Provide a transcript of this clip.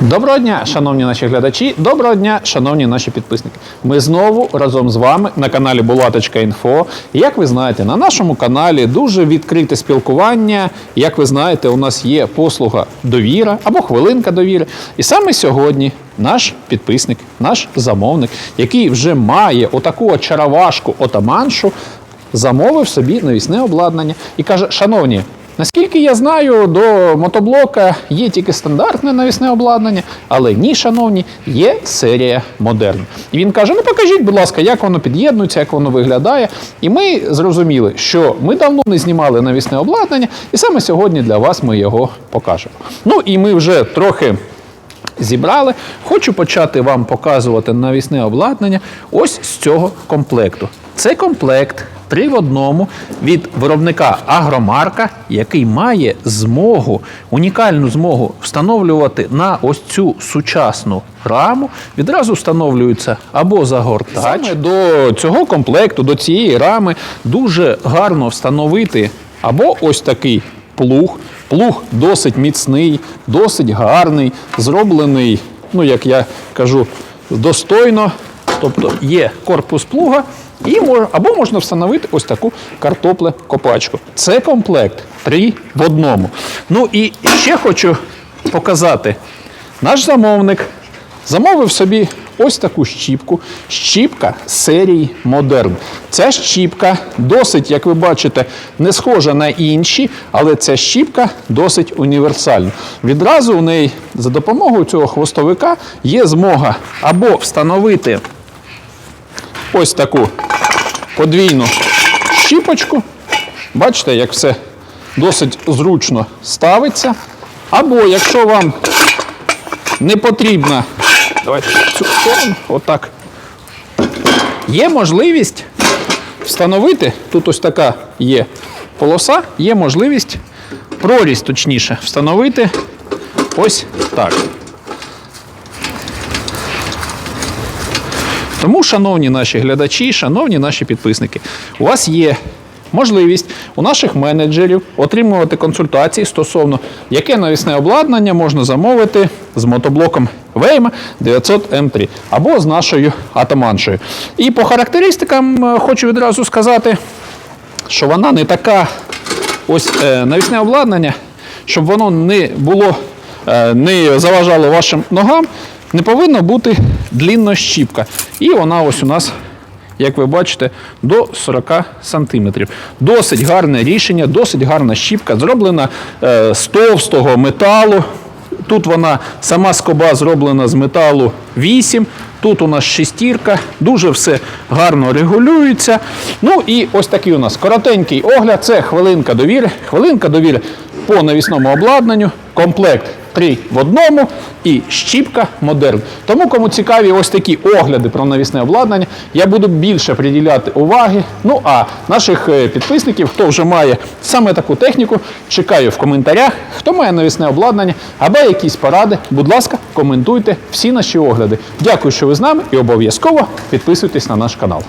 Доброго дня, шановні наші глядачі, доброго дня, шановні наші підписники. Ми знову разом з вами на каналі Булаточка.Інфо. Як ви знаєте, на нашому каналі дуже відкрите спілкування. Як ви знаєте, у нас є послуга довіра або хвилинка довіри. І саме сьогодні наш підписник, наш замовник, який вже має отаку очаровашку отаманшу, замовив собі навісне обладнання і каже: Шановні. Наскільки я знаю, до мотоблока є тільки стандартне навісне обладнання, але ні, шановні, є серія модерн. І він каже: ну покажіть, будь ласка, як воно під'єднується, як воно виглядає. І ми зрозуміли, що ми давно не знімали навісне обладнання, і саме сьогодні для вас ми його покажемо. Ну і ми вже трохи. Зібрали. Хочу почати вам показувати навісне обладнання ось з цього комплекту. Це комплект три в одному від виробника Агромарка, який має змогу, унікальну змогу встановлювати на ось цю сучасну раму. Відразу встановлюється або загортач. Саме до цього комплекту, до цієї рами дуже гарно встановити або ось такий плуг. Плуг досить міцний, досить гарний, зроблений, ну як я кажу, достойно. Тобто є корпус плуга, і мож, або можна встановити ось таку картопле-копачку. Це комплект три в одному. Ну і ще хочу показати наш замовник. Замовив собі ось таку щіпку. Щіпка серії Modern. Ця щіпка досить, як ви бачите, не схожа на інші, але ця щіпка досить універсальна. Відразу у неї за допомогою цього хвостовика є змога або встановити ось таку подвійну щіпочку. Бачите, як все досить зручно ставиться. Або якщо вам не потрібна, давайте цю сторону, отак. Є можливість встановити, тут ось така є полоса, є можливість, прорізь точніше, встановити ось так. Тому, шановні наші глядачі, шановні наші підписники, у вас є можливість у наших менеджерів отримувати консультації стосовно, яке навісне обладнання можна замовити з мотоблоком Вейма 900 М3 або з нашою атаманшою. І по характеристикам е, хочу відразу сказати, що вона не така ось е, навісне обладнання, щоб воно не було, е, не заважало вашим ногам, не повинна бути длінна щіпка. І вона ось у нас, як ви бачите, до 40 сантиметрів. Досить гарне рішення, досить гарна щіпка, зроблена з товстого металу. Тут вона сама скоба зроблена з металу 8. Тут у нас шестірка, дуже все гарно регулюється. Ну і ось такий у нас коротенький огляд. Це хвилинка довіри. Хвилинка довіри по навісному обладнанню. Комплект 3 в одному і щіпка модерн. Тому, кому цікаві ось такі огляди про навісне обладнання, я буду більше приділяти уваги. Ну а наших е, підписників, хто вже має саме таку техніку, чекаю в коментарях. Хто має навісне обладнання або якісь поради, будь ласка, коментуйте всі наші огляди. Дякую, що ви з нами, і обов'язково підписуйтесь на наш канал.